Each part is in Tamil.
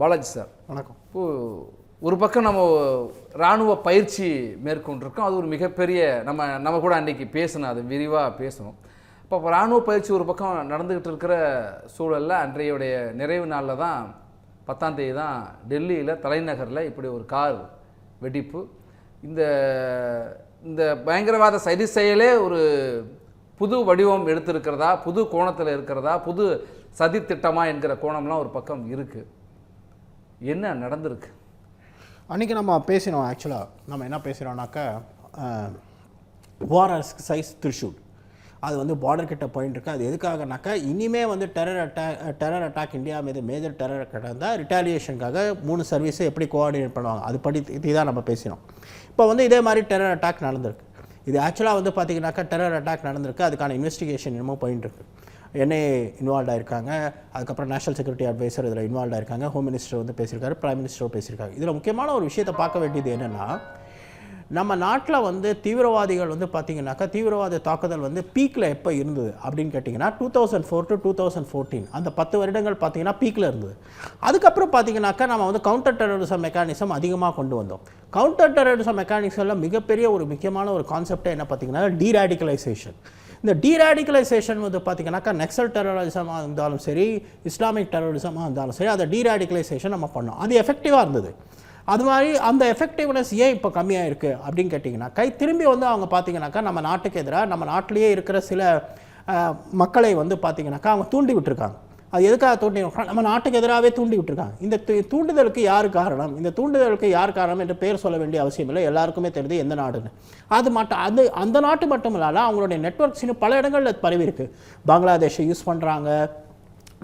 பாலாஜி சார். வணக்கம். இப்போ ஒரு பக்கம் நம்ம இராணுவ பயிற்சி மேற்கொண்டிருக்கோம். அது ஒரு மிகப்பெரிய நம்ம நம்ம கூட அன்றைக்கி பேசணும் அது விரிவாக பேசணும். இப்போ இராணுவ பயிற்சி ஒரு பக்கம் நடந்துக்கிட்டு இருக்கிற சூழலில் அன்றையுடைய நிறைவு நாளில் தான் பத்தாம் தேதி தான் டெல்லியில் தலைநகரில் இப்படி ஒரு கார் வெடிப்பு. இந்த இந்த பயங்கரவாத சதி செயலே ஒரு புது வடிவம் எடுத்திருக்கிறதா புது கோணத்தில் இருக்கிறதா புது சதி திட்டமா என்கிற கோணம்லாம் ஒரு பக்கம் இருக்குது என்ன நடந்திருக்கு? அன்றைக்கி நம்ம பேசினோம் ஆக்சுவலாக நம்ம என்ன பேசுகிறோம்னாக்கா வார் சைஸ் த்ரிஷூட் அது வந்து பார்டர் கிட்ட பாயிண்ட் இருக்குது அது எதுக்காகனாக்கா இனிமே வந்து terror attack terror attack India மீது மேஜர் டெரர் அட்டாக் இருந்தால் ரிட்டாலியேஷனுக்காக மூணு சர்வீஸை எப்படி கோஆர்டினேட் பண்ணுவாங்க? அது படி இதுதான் நம்ம பேசினோம். இப்போ வந்து இதே மாதிரி டெரர் அட்டாக் நடந்திருக்கு. இது ஆக்சுவலாக வந்து பார்த்தீங்கன்னாக்கா டெரர் அட்டாக் நடந்திருக்கு. அதுக்கான இன்வெஸ்டிகேஷன் என்னமோ போயின்னு இருக்கு. என்ஐஏ இன்வால்வ் ஆயிருக்காங்க. அதுக்கப்புறம் நேஷனல் செக்யூரிட்டி அட்வைசர் இதில் இன்வால்வ் ஆயிருக்காங்க. ஹோம் மினிஸ்டர் வந்து பேசியிருக்காரு பிரைம் மினிஸ்டரும் பேசியிருக்காங்க இதில் முக்கியமான ஒரு விஷயத்தை பார்க்க வேண்டியது என்னென்னா நம்ம நாட்டில் வந்து தீவிரவாதிகள் வந்து பார்த்திங்கனாக்கா தீவிரவாத தாக்குதல் வந்து பீக்கில் எப்போ இருந்தது அப்படின்னு கேட்டிங்கன்னா two thousand four to two thousand fourteen அந்த பத்து வருடங்கள் பார்த்தீங்கன்னா பீக்கில் இருந்தது. அதுக்கப்புறம் பார்த்தீங்கன்னாக்கா நம்ம வந்து கவுண்டர் டெரரிசம் மெக்கானிசம் அதிகமாக கொண்டு வந்தோம். கவுண்டர் டெரரிசம் மெக்கானிசமில் மிகப்பெரிய ஒரு முக்கியமான ஒரு கான்செப்டே என்ன பார்த்தீங்கன்னா டீராடிகலைசேஷன் இந்த டீராடிகலைசேஷன் வந்து பார்த்தீங்கன்னாக்கா நெக்ஸல் டெரரிசமாக இருந்தாலும் சரி இஸ்லாமிக் டெரரிசமாக இருந்தாலும் சரி அதை டீராடிகலைசேஷன் நம்ம பண்ணோம். அது எஃபெக்டிவாக இருந்தது. அது மாதிரி அந்த எஃபெக்டிவ்னஸ் ஏன் இப்போ கம்மியாக இருக்குது அப்படின்னு கேட்டிங்கன்னா கை திரும்பி வந்து அவங்க பார்த்திங்கனாக்கா நம்ம நாட்டுக்கு எதிராக நம்ம நாட்டிலேயே இருக்கிற சில மக்களை வந்து பார்த்திங்கனாக்கா அவங்க தூண்டி விட்டுருக்காங்க. அது எதுக்காக தூண்டி நம்ம நாட்டுக்கு எதிராகவே தூண்டி விட்டுருக்காங்க. இந்த தூண்டுதலுக்கு யார் காரணம்? இந்த தூண்டுதலுக்கு யார் காரணம் என்று பெயர் சொல்ல வேண்டிய அவசியம் இல்லை. எல்லாருக்குமே தெரிஞ்சு எந்த நாடுன்னு. அது மட்டும் அது அந்த நாட்டு மட்டும் இல்லாமல் அவங்களுடைய நெட்ஒர்க்ஸ் இன்னும் பல இடங்களில் பரவி இருக்குது பங்களாதேஷை யூஸ் பண்ணுறாங்க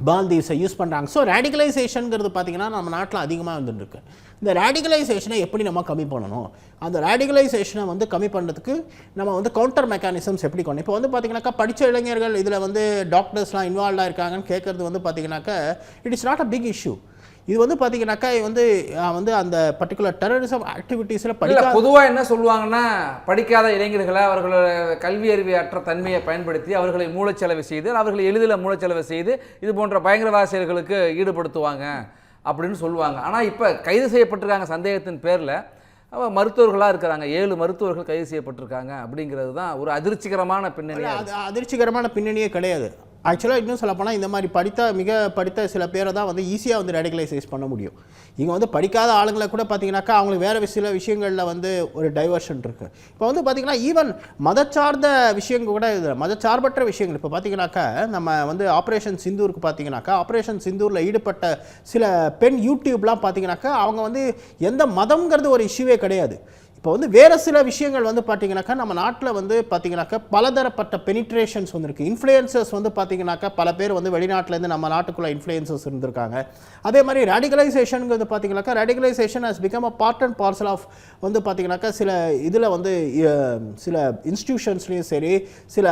பால்தீவ்ஸை யூஸ் பண்ணுறாங்க ஸோ ரேடிகலைசேஷனுங்கிறது பார்த்தீங்கன்னா நம்ம நாட்டில் அதிகமாக வந்துட்டுருக்கு. இந்த ரேடிகலைசேஷனை எப்படி நம்ம கம்மி பண்ணணும்? அந்த ரேடிகலைசேஷனை வந்து கம்மி பண்ணுறதுக்கு நம்ம வந்து கவுண்டர் மெக்கானிசம்ஸ் எப்படி கொண்டு இப்போ வந்து பார்த்தீங்கன்னாக்கா படித்த இளைஞர்கள் இதில் வந்து டாக்டர்ஸ்லாம் இன்வால்வ் இருக்காங்கன்னு கேட்குறது வந்து பார்த்திங்கனாக்கா it is not a big issue இது வந்து பார்த்தீங்கன்னாக்கா வந்து வந்து அந்த பர்டிகுலர் டெரரிசம் ஆக்டிவிட்டீஸில் படிக்க பொதுவா என்ன சொல்லுவாங்கன்னா படிக்காத இளைஞர்களை அவர்களோட கல்வி அறிவியற்ற தன்மையை பயன்படுத்தி அவர்களை மூளைச்செலவு செய்து அவர்களை எளிதில் மூளைச்செலவு செய்து இது போன்ற பயங்கரவாத செயல்களுக்கு ஈடுபடுத்துவாங்க அப்படின்னு சொல்லுவாங்க. ஆனா இப்ப கைது செய்யப்பட்டிருக்காங்க சந்தேகத்தின் பேர்ல. மருத்துவர்களாக இருக்கிறாங்க. ஏழு மருத்துவர்கள் கைது செய்யப்பட்டிருக்காங்க அப்படிங்கிறது தான் ஒரு அதிர்ச்சிகரமான பின்னணியா அது அதிர்ச்சிகரமான பின்னணியே கிடையாது. ஆக்சுவலாக இன்னும் சொல்லப்போனால் இந்த மாதிரி படித்த மிக படித்த சில பேரை தான் வந்து ஈஸியாக வந்து ரெடிகலைசைஸ் பண்ண முடியும். இங்கே வந்து படிக்காத ஆளுங்களை கூட பார்த்தீங்கன்னாக்கா அவங்களுக்கு வேறு சில விஷயங்களில் வந்து ஒரு டைவர்ஷன் இருக்குது இப்போ வந்து பார்த்திங்கன்னா ஈவன் மதச்சார்ந்த விஷயங்கள் கூட இது மதச்சார்பற்ற விஷயங்கள். இப்போ பார்த்தீங்கன்னாக்கா நம்ம வந்து ஆப்ரேஷன் சிந்தூருக்கு பார்த்தீங்கன்னாக்கா ஆப்ரேஷன் சிந்தூரில் ஈடுபட்ட சில பெண் யூடியூப்லாம் பார்த்தீங்கன்னாக்கா அவங்க வந்து எந்த மதம்ங்கிறது ஒரு இஷ்யூவே கிடையாது. இப்போ வந்து வேறு சில விஷயங்கள் வந்து பார்த்தீங்கனாக்கா நம்ம நாட்டில் வந்து பார்த்தீங்கன்னாக்கா பலதரப்பட்ட பெனிட்ரேஷன்ஸ் வந்துருக்கு இன்ஃப்ளூயன்சர்ஸ் வந்து பார்த்தீங்கன்னாக்கா பல பேர் வந்து வெளிநாட்டிலேருந்து நம்ம நாட்டுக்குள்ளே இன்ஃப்ளூயன்சர்ஸ் இருந்திருக்காங்க. அதே மாதிரி ரேடிகலைசேஷனுங்கிறது பார்த்தீங்கனாக்கா radicalisation has become a part and parcel of வந்து பார்த்தீங்கன்னாக்கா சில இதில் வந்து சில இன்ஸ்டிடியூஷன்ஸ்லேயும் சரி சில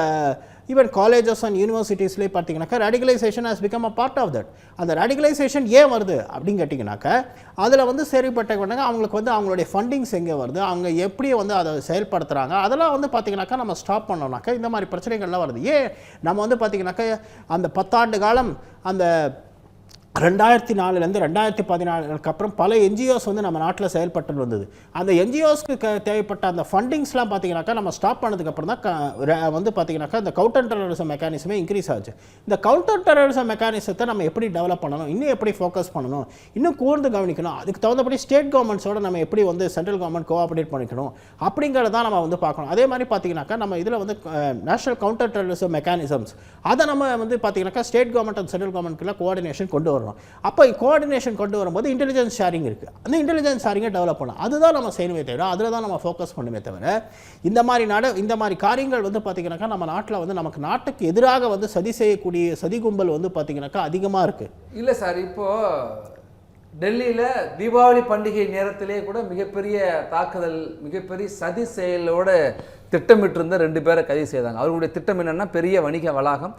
ஈவன் காலேஜஸ் அண்ட் யூனிவர்சிட்டிஸ்லேயே பார்த்தீங்கன்னாக்கா radicalisation has become a part of that அந்த ரேடிகலைசேஷன் ஏன் வருது அப்படின்னு கேட்டிங்கனாக்கா அதில் வந்து சரிப்பட்ட அவங்களுக்கு வந்து அவங்களுடைய ஃபண்டிங்ஸ் எங்கே வருது அவங்க எப்படி வந்து அதை செயல்படுத்துகிறாங்க அதெல்லாம் வந்து பார்த்தீங்கன்னாக்கா நம்ம ஸ்டாப் பண்ணோம்னாக்கா இந்த மாதிரி பிரச்சனைகள்லாம் வருது. ஏன்? நம்ம வந்து பார்த்திங்கனாக்கா அந்த பத்தாண்டு காலம் அந்த ரெண்டாயிரத்தி நாலுலேருந்து ரெண்டாயிரத்தி பதினாலுக்கு அப்புறம் பல என்ஜிஓஸ் வந்து நம்ம நாட்டில் செயல்பட்டு வந்தது. அந்த என்ஜிஓஸ்க்கு தேவைப்பட்ட அந்த ஃபண்டிங்ஸ்லாம் பார்த்தீங்கன்னாக்கா நம்ம ஸ்டாப் பண்ணதுக்கப்புறம் தான் வந்து பார்த்தீங்கன்னாக்கா இந்த கவுண்டர் டெரரிசம் மெக்கானிசமே இன்க்ரீஸ் ஆச்சு. இந்த கவுண்டர் டெரரிசம் மெக்கானிசத்தை நம்ம எப்படி டெவலப் பண்ணணும்? இன்னும் எப்படி ஃபோக்கஸ் பண்ணணும்? இன்னும் கூர்ந்து கவனிக்கணும். அதுக்கு தகுந்தபடி ஸ்டேட் கவர்மெண்ட்ஸோட நம்ம எப்படி வந்து சென்ட்ரல் கவர்மெண்ட் கோஆப்ரேட் பண்ணிக்கணும்? அப்படிங்கிறத தான் நம்ம வந்து பார்க்கணும். அதே மாதிரி பார்த்தீங்கன்னாக்கா நம்ம இதில் வந்து நேஷனல் கவுண்டர் டெரரிசம் மெக்கானிசம்ஸ் அதை நம்ம வந்து பார்த்தீங்கன்னாக்கா ஸ்டேட் கவர்மெண்ட் அண்ட் சென்ட்ரல் கவர்மெண்ட்குள்ள கோஆர்டினேஷன் கொண்டு வரணும். அப்போ கோஆர்டினேஷன் கொண்டு வரும்போது இன்டெலிஜென்ஸ் ஷேரிங் இருக்குது அந்த இன்டெலிஜென்ஸ் ஷேரிங்கை டெவலப் பண்ணணும் அதுதான் நம்ம செய்யணுமே தவிர அதில் தான் நம்ம ஃபோக்கஸ் பண்ணுமே தவிர இந்த மாதிரி நட இந்த மாதிரி காரியங்கள் வந்து பார்த்திங்கனாக்கா நம்ம நாட்டில் வந்து நமக்கு நாட்டுக்கு எதிராக வந்து சதி செய்யக்கூடிய சதி கும்பல் வந்து பார்த்திங்கனாக்கா அதிகமாக இருக்குது இல்லை சார் இப்போது டெல்லியில் தீபாவளி பண்டிகை நேரத்திலே கூட மிகப்பெரிய தாக்குதல் மிகப்பெரிய சதி செயலோட திட்டமிட்டிருந்த ரெண்டு பேரை கைது செய்தாங்க. அவர்களுடைய திட்டம் என்னென்னா பெரிய வணிக வளாகம்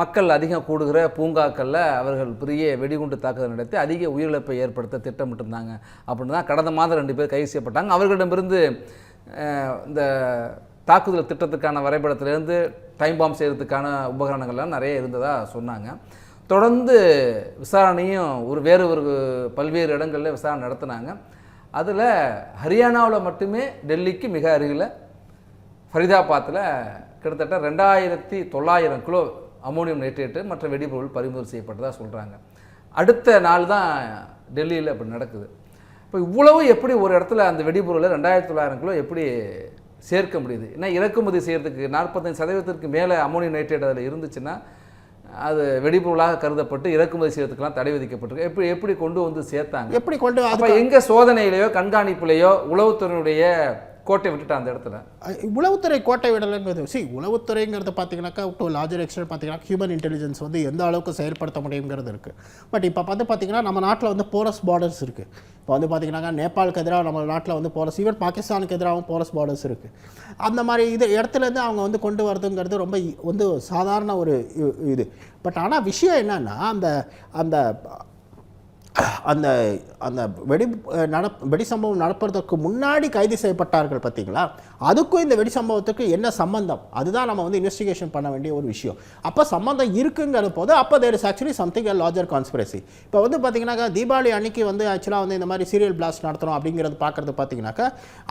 மக்கள் அதிகம் கூடுகிற பூங்காக்களில் அவர்கள் பெரிய வெடிகுண்டு தாக்குதல் நடத்தி அதிக உயிரிழப்பை ஏற்படுத்த திட்டமிட்டிருந்தாங்க. அப்படின்னு தான் கடந்த மாதம் ரெண்டு பேர் கைது செய்யப்பட்டாங்க. அவர்களிடமிருந்து இந்த தாக்குதல் திட்டத்துக்கான வரைபடத்திலேருந்து டைம் பாம்ப் செய்கிறதுக்கான உபகரணங்கள்லாம் நிறைய இருந்ததாக சொன்னாங்க. தொடர்ந்து விசாரணையும் ஒரு வேறு ஒரு பல்வேறு இடங்களில் விசாரணை நடத்தினாங்க. அதில் ஹரியானாவில் மட்டுமே டெல்லிக்கு மிக அருகில் ஃபரிதாபாத்தில் கிட்டத்தட்ட ரெண்டாயிரத்தி தொள்ளாயிரம் கிலோ அமோனியம் நைட்ரேட்டு மற்ற வெடிபொருள் பறிமுதல் செய்யப்பட்டதாக சொல்கிறாங்க அடுத்த நாள் தான் டெல்லியில் அப்படி நடக்குது. இப்போ இவ்வளவு எப்படி ஒரு இடத்துல அந்த வெடிபொருளை ரெண்டாயிரத்தி தொள்ளாயிரம் கிலோ எப்படி சேர்க்க முடியுது? ஏன்னா இறக்குமதி செய்கிறதுக்கு நாற்பத்தஞ்சு சதவீதத்திற்கு மேலே அமோனியம் நைட்ரேட் அதில் இருந்துச்சுன்னா அது வெடிபொருளாக கருதப்பட்டு இறக்குமதி செய்யறதுக்கெல்லாம் தடை விதிக்கப்பட்டிருக்கு. எப்படி எப்படி கொண்டு வந்து சேர்த்தாங்க? எப்படி கொண்டு அப்போ எங்க சோதனையிலையோ கண்காணிப்புலையோ உளவுத்துறையினுடைய கோட்டை விட்டுட்டு அந்த இடத்துல? உளவுத்துறை கோட்டை விடலைங்கிறது சி உளவுத்துறைங்கிறது பார்த்தீங்கன்னாக்கா டு லார்ஜர் எக்ஸ்டென்ட் பார்த்தீங்கன்னா ஹியூமன் இன்டெலிஜென்ஸ் வந்து எந்த அளவுக்கு செயல்படுத்த முடியுங்கிறது இருக்குது பட் இப்போ வந்து பார்த்தீங்கன்னா நம்ம நாட்டில் வந்து போரஸ் பார்டர்ஸ் இருக்குது இப்போ வந்து பார்த்தீங்கன்னாக்கா நேபாளுக்கு எதிராக நம்ம நாட்டில் வந்து போரஸ் ஈவன் பாகிஸ்தானுக்கு எதிராகவும் போரஸ் பார்டர்ஸ் இருக்குது அந்த மாதிரி இது இடத்துலேருந்து அவங்க வந்து கொண்டு வரதுங்கிறது ரொம்ப வந்து சாதாரண ஒரு இது. பட் ஆனால் விஷயம் என்னென்னா அந்த அந்த அந்த அந்த வெடி நட வெடி சம்பவம் நடப்பதற்கு முன்னாடி கைது செய்யப்பட்டார்கள் பார்த்தீங்களா? அதுக்கும் இந்த வெடி சம்பவத்துக்கு என்ன சம்பந்தம்? அதுதான் நம்ம வந்து இன்வெஸ்டிகேஷன் பண்ண வேண்டிய ஒரு விஷயம். அப்போ சம்பந்தம் இருக்குங்கிற போது அப்போ there is actually something a larger conspiracy இப்போ வந்து பார்த்தீங்கன்னாக்கா தீபாவளி அன்னைக்கு வந்து ஆக்சுவலாக வந்து இந்த மாதிரி சீரியல் பிளாஸ்ட் நடத்துகிறோம் அப்படிங்கிறது பார்க்குறது பார்த்தீங்கன்னாக்கா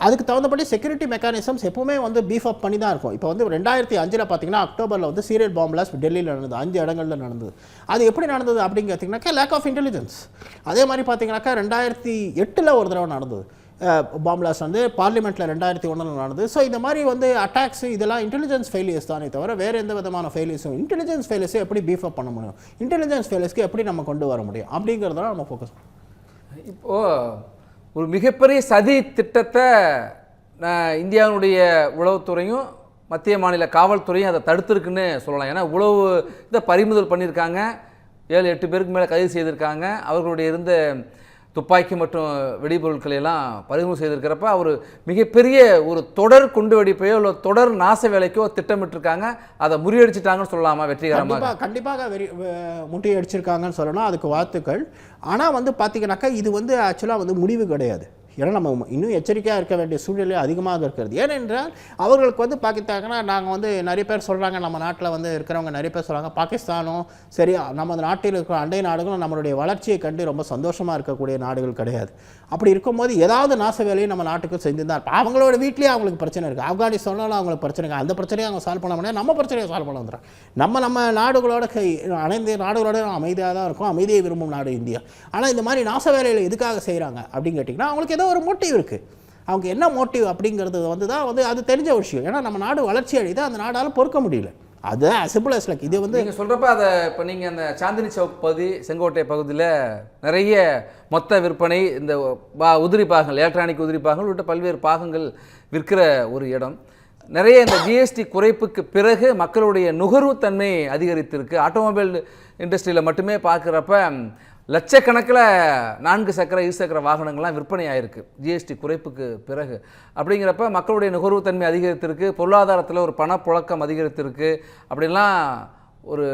அதுக்கு தகுந்தபடி செக்யூரிட்டி மெக்கானிசம்ஸ் எப்பவுமே வந்து பீஃப் அப் பண்ணி தான் இருக்கும். இப்போ வந்து ரெண்டாயிரத்தி அஞ்சில் பார்த்தீங்கன்னா அக்டோபரில் வந்து சீரியல் பாம்பு பிளாஸ்ட் டெல்லியில் நடந்தது அஞ்சு இடங்கள்ல நடந்தது. அது எப்படி நடந்தது அப்படின்னு லேக் ஆஃப் இன்டெலிஜென்ஸ் அதே மாதிரி பார்த்தீங்கன்னாக்கா ரெண்டாயிரத்தி எட்டில் ஒரு தடவை நடந்தது. பாம்பிளாஸ் வந்து பார்லிமெண்ட்டில் ரெண்டாயிரத்தி ஒன்றில் நடந்தது. ஸோ இந்த மாதிரி வந்து அட்டாக்ஸ் இதெல்லாம் இன்டெலிஜென்ஸ் ஃபெயிலியர்ஸ் தானே தவிர வேறு எந்த விதமான ஃபெயிலியர்ஸும் இன்டெலிஜென்ஸ் ஃபெயிலியர்ஸை எப்படி பீஃபப் பண்ண முடியும்? இன்டெலிஜென்ஸ் ஃபெயிலியர்ஸ்க்கு எப்படி நம்ம கொண்டு வர முடியும்? அப்படிங்கிறதெல்லாம் நம்ம ஃபோக்கஸ் இப்போ ஒரு மிகப்பெரிய சதி திட்டத்தை இந்தியாவுடைய உளவுத்துறையும் மத்திய மாநில காவல்துறையும் அதை தடுத்துருக்குன்னு சொல்லலாம். ஏன்னா உளவு இதை பறிமுதல் பண்ணியிருக்காங்க. ஏழு எட்டு பேருக்கு மேலே கைது செய்திருக்காங்க. அவர்களுடைய இருந்த துப்பாக்கி மற்றும் வெடிபொருட்களை எல்லாம் பறிமுதல் செய்திருக்கிறப்ப அவர் மிகப்பெரிய ஒரு தொடர் குண்டு வெடிப்பையோ இல்லை தொடர் நாச வேலைக்கோ திட்டமிட்டிருக்காங்க. அதை முறியடிச்சிட்டாங்கன்னு சொல்லலாமா? வெற்றிகரமாக. கண்டிப்பாக கண்டிப்பாக வெறி வ- சொல்லணும். அதுக்கு வாழ்த்துக்கள். ஆனால் வந்து பார்த்தீங்கன்னாக்கா இது வந்து ஆக்சுவலாக வந்து முடிவு கிடையாது. ஏன்னா நம்ம இன்னும் எச்சரிக்கையாக இருக்க வேண்டிய சூழ்நிலை அதிகமாக இருக்கிறது. ஏனென்றால் அவர்களுக்கு வந்து பார்த்தாங்கன்னா நாங்கள் வந்து நிறைய பேர் சொல்கிறாங்க நம்ம நாட்டில் வந்து இருக்கிறவங்க நிறைய பேர் சொல்கிறாங்க பாகிஸ்தானும் சரி நம்ம நாட்டில் இருக்கிற அண்டை நாடுகளும் நம்மளுடைய வளர்ச்சியை கண்டு ரொம்ப சந்தோஷமாக இருக்கக்கூடிய நாடுகள் கிடையாது. அப்படி இருக்கும்போது ஏதாவது நாச வேலையை நம்ம நாட்டுக்கு செஞ்சு தான் அவங்களோட வீட்லேயே அவங்களுக்கு பிரச்சனை இருக்குது ஆப்கானிஸ்தானாலும் அவங்களுக்கு பிரச்சனை இருக்குது அந்த பிரச்சனையை அவங்க சால்வ் பண்ண முடியாது. நம்ம பிரச்சனையை சால்வ் பண்ண வந்துடும் நம்ம நம்ம நாடுகளோட கை அனைத்து நாடுகளோட அமைதியாக தான் இருக்கும். அமைதியை விரும்பும் நாடு இந்தியா. ஆனால் இந்த மாதிரி நாச வேலையில் எதுக்காக செய்கிறாங்க அப்படின்னு கேட்டிங்கன்னா அவங்களுக்கு ஏதோ ஒரு மோட்டிவ் இருக்குது அவங்க என்ன மோட்டிவ் அப்படிங்கிறது வந்து தான் வந்து அது தெரிஞ்ச விஷயம். ஏன்னா நம்ம நாடு வளர்ச்சி அடையுது அந்த நாடால் பொறுக்க முடியல. அதுதான் சிம்பிள் as லைக் இது வந்து நீங்கள் சொல்கிறப்ப அதை இப்போ நீங்கள் அந்த சாந்தினி சவுக் பகுதி செங்கோட்டை பகுதியில் நிறைய மொத்த விற்பனை இந்த பா உதிரி பாகங்கள் எலக்ட்ரானிக் உதிரி பாகங்கள் உள்ளிட்ட பல்வேறு பாகங்கள் விற்கிற ஒரு இடம். நிறைய இந்த ஜிஎஸ்டி குறைப்புக்கு பிறகு மக்களுடைய நுகர்வுத்தன்மை அதிகரித்திருக்கு. ஆட்டோமொபைல் இண்டஸ்ட்ரியில் மட்டுமே பார்க்குறப்ப லட்சக்கணக்கில் நான்கு சக்கர இரு சக்கர வாகனங்கள்லாம் விற்பனை ஆயிருக்கு ஜிஎஸ்டி குறைப்புக்கு பிறகு. அப்படிங்கிறப்ப மக்களுடைய நுகர்வுத்தன்மை அதிகரித்திருக்கு. பொருளாதாரத்தில் ஒரு பணப்புழக்கம் அதிகரித்திருக்கு. அப்படின்லாம் ஒரு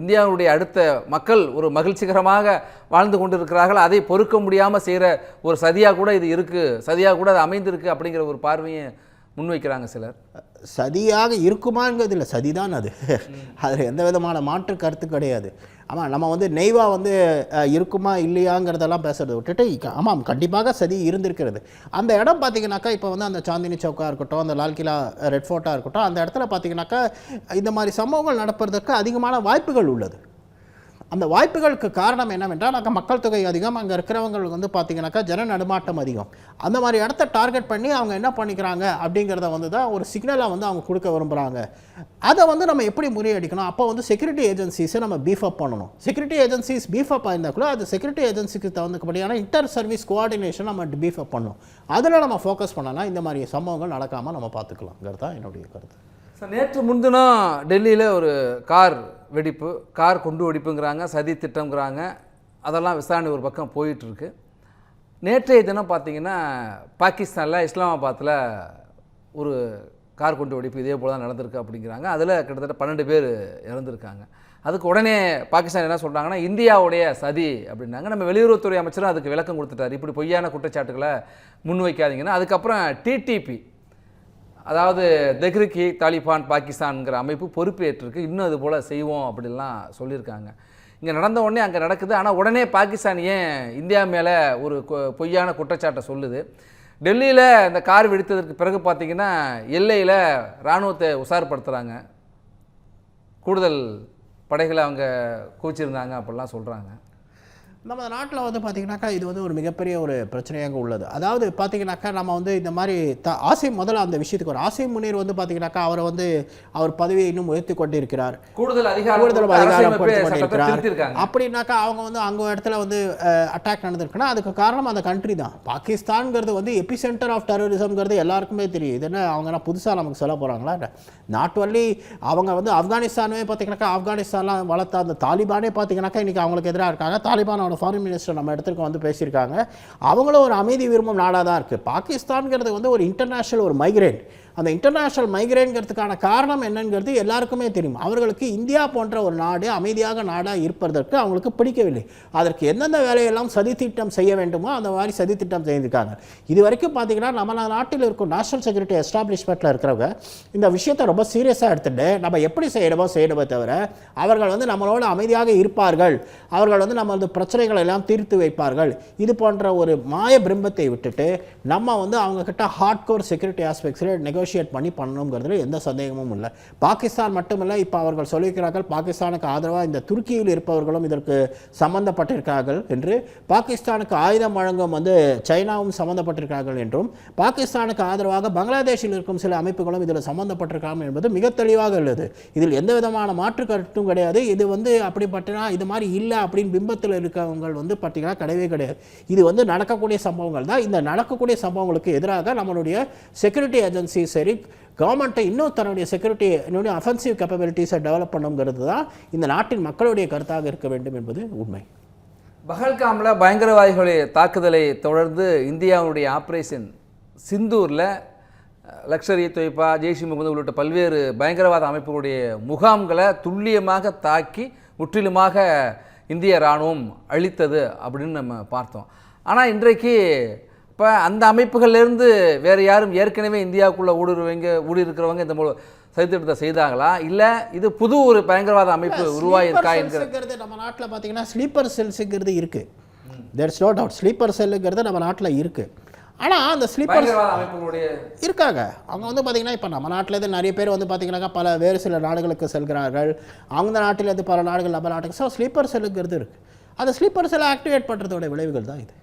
இந்தியாவுடைய அடுத்த மக்கள் ஒரு மகிழ்ச்சிகரமாக வாழ்ந்து கொண்டிருக்கிறார்கள். அதை பொறுக்க முடியாமல் செய்கிற ஒரு சதியாக கூட இது இருக்குது சதியாக கூட அது அமைந்திருக்கு அப்படிங்கிற ஒரு பார்வையை முன்வைக்கிறாங்க சிலர். சதியாக இருக்குமாங்கிறது இல்லை சதிதான் அது. அதில் எந்த விதமான மாற்று கருத்து கிடையாது. ஆமாம் நம்ம வந்து நெய்வாக வந்து இருக்குமா இல்லையாங்கிறதெல்லாம் பேசுறதை விட்டுட்டு ஆமாம் கண்டிப்பாக சதி இருந்திருக்கிறது. அந்த இடம் பார்த்தீங்கன்னாக்கா இப்போ வந்து அந்த சாந்தினி சௌக்காக இருக்கட்டும் அந்த லால்கிலா ரெட் ஃபோர்ட்டாக இருக்கட்டும் அந்த இடத்துல பார்த்தீங்கன்னாக்கா இந்த மாதிரி சம்பவங்கள் நடப்பதற்கு அதிகமான வாய்ப்புகள் உள்ளது. அந்த வாய்ப்புகளுக்கு காரணம் என்னவென்றால் அங்கே மக்கள் தொகை அதிகம் அங்கே இருக்கிறவங்களுக்கு வந்து பார்த்தீங்கன்னாக்கா ஜன நடுமாட்டம் அதிகம். அந்த மாதிரி இடத்த டார்கெட் பண்ணி அவங்க என்ன பண்ணிக்கிறாங்க அப்படிங்கிறத வந்து தான் ஒரு சிக்னலாக வந்து அவங்க கொடுக்க விரும்புகிறாங்க அதை வந்து நம்ம எப்படி முறியடிக்கணும்? அப்போ வந்து செக்யூரிட்டி ஏஜென்சிஸை நம்ம பீஃப் அப் பண்ணணும். செக்யூரிட்டி ஏஜென்சிஸ் பீஃப் அப் ஆயிருந்தா கூட அது செக்யூரிட்டி ஏஜென்சிக்கு தகுந்தபடியான இன்டர் சர்வீஸ் கோஆர்டினேஷன் நம்ம பீஃப் அப் பண்ணணும். அதில் நம்ம ஃபோக்கஸ் பண்ணனா இந்த மாதிரி சம்பவங்கள் நடக்காமல் நம்ம பார்த்துக்கலாங்கிறது தான் என்னுடைய கருத்து. சார் நேற்று முன்தினம் டெல்லியில் ஒரு கார் வெடிப்பு கார் குண்டு வெடிப்புங்கிறாங்க சதி திட்டம்ங்கிறாங்க. அதெல்லாம் விசாரணை ஒரு பக்கம் போயிட்டுருக்கு. நேற்றைய தினம் பார்த்தீங்கன்னா பாகிஸ்தானில் இஸ்லாமாபாத்தில் ஒரு கார் குண்டு வெடிப்பு இதே போல் தான் நடந்திருக்கு அப்படிங்கிறாங்க. அதில் கிட்டத்தட்ட பன்னெண்டு பேர் இறந்துருக்காங்க. அதுக்கு உடனே பாகிஸ்தான் என்ன சொல்கிறாங்கன்னா இந்தியாவுடைய சதி அப்படின்னாங்க. நம்ம வெளியுறவுத்துறை அமைச்சரும் அதுக்கு விளக்கம் கொடுத்துட்டார். இப்படி பொய்யான குற்றச்சாட்டுகளை முன்வைக்காதீங்கன்னா. அதுக்கப்புறம் டிடிபி அதாவது தெஹ்ரிக்கி தாலிபான் பாகிஸ்தான்ங்கிற அமைப்பு பொறுப்பேற்றிருக்கு. இன்னும் அது போல் செய்வோம் அப்படின்லாம் சொல்லியிருக்காங்க. இங்கே நடந்த உடனே அங்கே நடக்குது. ஆனால் உடனே பாகிஸ்தான் ஏன் இந்தியா மேலே ஒரு கொ- பொய்யான குற்றச்சாட்டை சொல்லுது? டெல்லியில் இந்த கார் வெடித்ததற்கு பிறகு பார்த்தீங்கன்னா எல்லையில் இராணுவத்தை உசார்படுத்துகிறாங்க கூடுதல் படைகளை அவங்க கூச்சிருந்தாங்க அப்படிலாம் சொல்கிறாங்க நம்ம நாட்டில் வந்து பார்த்திங்கனாக்கா இது வந்து ஒரு மிகப்பெரிய ஒரு பிரச்சனையாக உள்ளது. அதாவது பார்த்தீங்கன்னாக்கா நம்ம வந்து இந்த மாதிரி த ஆசை முதல்ல அந்த விஷயத்துக்கு ஒரு ஆசை முன்னீர் வந்து பார்த்தீங்கன்னாக்கா அவரை வந்து அவர் பதவியை இன்னும் உயர்த்தி கொண்டிருக்கிறார். கூடுதல் அதிகாரம் கூடுதல் அதிகாரம் சட்டத்தை கொண்டிருக்கிறார். திருத்திருக்காங்க. அப்படின்னாக்கா அவங்க வந்து அங்கே இடத்துல வந்து அட்டாக் நடந்திருக்குன்னா அதுக்கு காரணம் அந்த கண்ட்ரி தான். பாகிஸ்தான்ங்கிறது வந்து எபி சென்டர் ஆஃப் டெரரிசம்ங்கிறது எல்லாருக்குமே தெரியும். இது என்ன அவங்க என்ன புதுசாக நமக்கு சொல்ல போகிறாங்களா நாட் ஒன்லி அவங்க வந்து ஆப்கானிஸ்தானே பார்த்தீங்கன்னாக்கா ஆப்கானிஸ்தான்லாம் வளர்த்த அந்த தாலிபானே பார்த்தீங்கன்னாக்கா இன்றைக்கி அவங்களுக்கு எதிராக இருக்காங்க. தாலிபானோட ஃபாரின் மினிஸ்டர் நம்ம இடத்துக்கு வந்து பேசியிருக்காங்க. அவங்களும் ஒரு அமைதி விரும்பும் நாடாக தான் இருக்குது பாகிஸ்தான்ங்கிறது வந்து ஒரு இன்டர்நேஷ்னல் ஒரு மைக்ரேட் அந்த இன்டர்நேஷ்னல் மைக்ரேன்கிறதுக்கான காரணம் என்னங்கிறது எல்லாருக்குமே தெரியும். அவர்களுக்கு இந்தியா போன்ற ஒரு நாடு அமைதியாக நாடாக இருப்பதற்கு அவங்களுக்கு பிடிக்கவில்லை. அதற்கு எந்தெந்த வேலையெல்லாம் சதித்திட்டம் செய்ய வேண்டுமோ அந்த மாதிரி சதித்திட்டம் செய்திருக்காங்க. இது வரைக்கும் பார்த்தீங்கன்னா நம்ம நாட்டில் இருக்கும் நேஷனல் செக்யூரிட்டி எஸ்டாப்ளிஷ்மெண்ட்டில் இருக்கிறவங்க இந்த விஷயத்தை ரொம்ப சீரியஸாக எடுத்துட்டு நம்ம எப்படி செய்யணுமோ செய்யணுமோ தவிர அவர்கள் வந்து நம்மளோட அமைதியாக இருப்பார்கள். அவர்கள் வந்து நம்ம அந்த பிரச்சனைகளை எல்லாம் தீர்த்து வைப்பார்கள். இது போன்ற ஒரு மாய பிரம்பத்தை விட்டுட்டு நம்ம வந்து அவங்கக்கிட்ட ஹார்ட் கோர் செக்யூரிட்டி ஆஸ்பெக்ட்ஸில் நெகோஷியேட் பண்ணி பண்ணணுங்கிறதுல எந்த சந்தேகமும் இல்லை. பாகிஸ்தான் மட்டுமல்ல இப்போ அவர்கள் சொல்லியிருக்கிறார்கள் பாகிஸ்தானுக்கு ஆதரவாக இந்த துருக்கியில் இருப்பவர்களும் இதற்கு சம்பந்தப்பட்டிருக்கிறார்கள் என்று. பாகிஸ்தானுக்கு ஆயுதம் வழங்கும் வந்து சைனாவும் சம்பந்தப்பட்டிருக்கிறார்கள் என்றும் பாகிஸ்தானுக்கு ஆதரவாக பங்களாதேஷில் இருக்கும் சில அமைப்புகளும் இதில் சம்பந்தப்பட்டிருக்காங்க என்பது மிக தெளிவாக உள்ளது. இதில் எந்த விதமான மாற்று கருத்தும் கிடையாது. இது வந்து அப்படிப்பட்டனா இது மாதிரி இல்லை அப்படின்னு பிம்பத்தில் இருக்கவங்க வந்து பார்த்தீங்கன்னா கிடையவே கிடையாது. இது வந்து நடக்கக்கூடிய சம்பவங்கள் தான். இந்த நடக்கக்கூடிய சம்பவங்களுக்கு எதிராக நம்மளுடைய செக்யூரிட்டி ஏஜென்சிஸ் சரி கவர்மெண்ட்டை இன்னும் தன்னுடைய செக்யூரிட்டி என்னுடைய அஃபென்சிவ் கேப்பபிலிட்டிஸை டெவலப் பண்ணுங்கிறது தான் இந்த நாட்டின் மக்களுடைய கருத்தாக இருக்க வேண்டும் என்பது உண்மை. பஹல்காமில் பயங்கரவாதிகளுடைய தாக்குதலை தொடர்ந்து இந்தியாவுடைய ஆப்ரேஷன் சிந்தூரில் லக்ஷர் இ தொய்பா ஜெய்ஷ் முகமது உள்ளிட்ட பல்வேறு பயங்கரவாத அமைப்புகளுடைய முகாம்களை துல்லியமாக தாக்கி முற்றிலுமாக இந்திய இராணுவம் அழித்தது அப்படின்னு நம்ம பார்த்தோம். ஆனால் இன்றைக்கு இப்போ அந்த அமைப்புகள்லேருந்து வேறு யாரும் ஏற்கனவே இந்தியாவுக்குள்ளே ஊடுருவங்க ஊடுருக்கிறவங்க இந்த மு- சதித்திட்டத்தை செய்தாங்களா? இல்லை இது புது ஒரு பயங்கரவாத அமைப்பு உருவாயிருக்கா என்கிற செல்ஸுங்கிறது நம்ம நாட்டில் பார்த்தீங்கன்னா ஸ்லீப்பர் செல்ஸுங்கிறது இருக்குது தேர்ஸ் நோ டவுட் ஸ்லீப்பர் செல்லுங்கிறது நம்ம நாட்டில் இருக்குது ஆனால் அந்த ஸ்லீப்பர் அமைப்புகளுடைய இருக்காங்க. அவங்க வந்து பார்த்தீங்கன்னா இப்போ நம்ம நாட்டிலேருந்து நிறைய பேர் வந்து பார்த்தீங்கன்னாக்கா பல வேறு சில நாடுகளுக்கு செல்கிறார்கள். அந்த நாட்டிலேருந்து பல நாடுகள் நம்ம நாட்டுக்கு. ஸோ ஸ்லீப்பர் செல்லுங்கிறது இருக்குது அந்த ஸ்லீப்பர் செல்லை ஆக்டிவேட் பண்ணுறதோட விளைவுகள் தான் இது.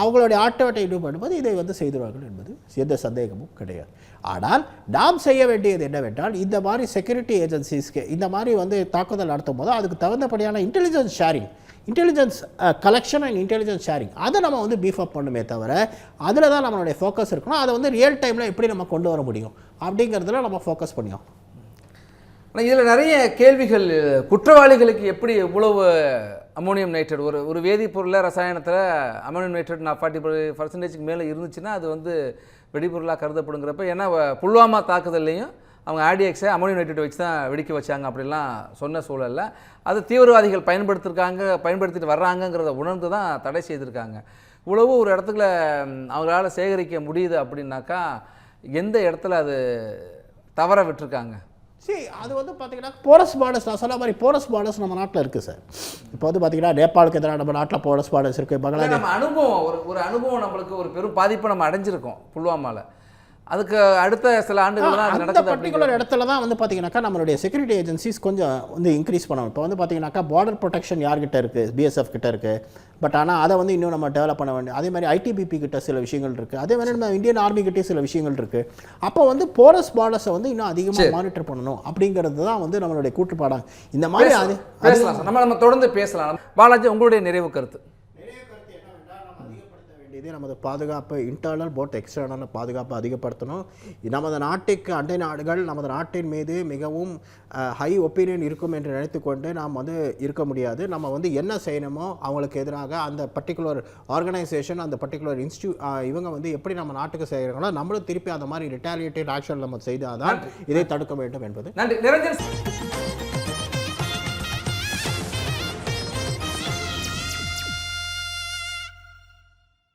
அவங்களுடைய ஆட்டோட்டை இது பண்ணும்போது இதை வந்து செய்திருவார்கள் என்பது எந்த சந்தேகமும் கிடையாது. ஆனால் நாம் செய்ய வேண்டியது என்னவென்றால் இந்த மாதிரி செக்யூரிட்டி ஏஜென்சிஸ்க்கு இந்த மாதிரி வந்து தாக்குதல் நடத்தும் போது அதுக்கு தகுந்தபடியான intelligence sharing intelligence collection and intelligence sharing அதை நம்ம வந்து பீஃப் அப் பண்ணுமே தவிர அதில் தான் நம்மளுடைய ஃபோக்கஸ் இருக்கணும். அதை வந்து ரியல் டைமில் எப்படி நம்ம கொண்டு வர முடியும் அப்படிங்கிறதுல நம்ம ஃபோக்கஸ் பண்ணியும். ஆனால் இதில் நிறைய கேள்விகள் குற்றவாளிகளுக்கு எப்படி இவ்வளவு அமோனியம் நைட்ரேட். ஒரு ஒரு வேதிப்பொருளில் ரசாயனத்தில் அமோனியம் நைட்ரேட் நான் ஃபார்ட்டி பர்சன்டேஜ்க்கு மேலே இருந்துச்சுன்னா அது வந்து வெடிபொருளாக கருதப்படுங்கிறப்ப ஏன்னா புல்வாமா தாக்குதல்லையும் அவங்க ஆடிஎக்ஸை அமோனியம் நைட்ரேட் வச்சு தான் வெடிக்க வச்சாங்க அப்படிலாம் சொன்ன சூழலில். அது தீவிரவாதிகள் பயன்படுத்திருக்காங்க பயன்படுத்திட்டு வர்றாங்கங்கிறத உணர்ந்து தான் தடை செய்திருக்காங்க. இவ்வளவு ஒரு இடத்துல அவங்களால சேகரிக்க முடியுது அப்படின்னாக்கா எந்த இடத்துல அது தவற விட்டுருக்காங்க? சரி அது வந்து பார்த்தீங்கன்னா போரஸ் பார்டர்ஸ் நான் சொன்ன மாதிரி போரஸ் பார்டர்ஸ் நம்ம நாட்டில் இருக்குது சார் இப்போ வந்து பார்த்தீங்கன்னா நேபாளுக்கு எதிராக நம்ம நாட்டில் போரஸ் பார்டர்ஸ் இருக்குது பங்களாதேஷ் நம்ம அனுபவம் ஒரு ஒரு அனுபவம் நம்மளுக்கு ஒரு பெரும் பாதிப்பை நம்ம அடைஞ்சிருக்கோம் புல்வாமால. அதுக்கு அடுத்த சில ஆண்டுகள் தான் அந்த பர்டிகுலர் இடத்துல தான் வந்து பார்த்தீங்கன்னாக்கா நம்மளுடைய செக்யூரிட்டி ஏஜென்சிஸ் கொஞ்சம் வந்து இன்க்ரீஸ் பண்ணணும். இப்போ வந்து பார்த்தீங்கன்னாக்கா பார்டர் ப்ரொடெக்ஷன் யார்கிட்ட இருக்குது பிஎஸ்எஃப் கிட்ட இருக்குது பட் ஆனால் அதை வந்து இன்னும் நம்ம டெவலப் பண்ண வேண்டிய அதே மாதிரி ஐடிபிபி கிட்ட சில விஷயங்கள் இருக்குது அதே மாதிரி நம்ம இந்தியன் ஆர்மி கிட்டே சில விஷயங்கள் இருக்குது அப்போ வந்து போரஸ் பார்டர்ஸை வந்து இன்னும் அதிகமாக மானிட்டர் பண்ணணும் அப்படிங்கிறது தான் வந்து நம்மளுடைய கூட்டுப்பாடாங்க இந்த மாதிரி அது பேசலாம் நம்ம நம்ம தொடர்ந்து பேசலாம். பாலாஜி உங்களுடைய நிறைவு கருத்து. வேண்டியது நமது பாதுகாப்பு இன்டர்னல் போட் எக்ஸ்டர்னல் பாதுகாப்பை அதிகப்படுத்தணும். நமது நாட்டுக்கு அண்டை நாடுகள் நமது நாட்டின் மீது மிகவும் ஹை ஒப்பீனியன் இருக்கும் என்று நினைத்துக்கொண்டு நாம் வந்து இருக்க முடியாது. நம்ம வந்து என்ன செய்யணுமோ அவங்களுக்கு எதிராக அந்த பர்டிகுலர் ஆர்கனைசேஷன் அந்த பர்டிகுலர் இன்ஸ்டியூ இவங்க வந்து எப்படி நம்ம நாட்டுக்கு செய்கிறாங்களோ நம்மளும் திருப்பி அந்த மாதிரி ரிட்டாலியேட்டட் ஆக்ஷன் நம்ம செய்தால் தான் இதை தடுக்க வேண்டும் என்பது. நன்றி. நிரஞ்சன்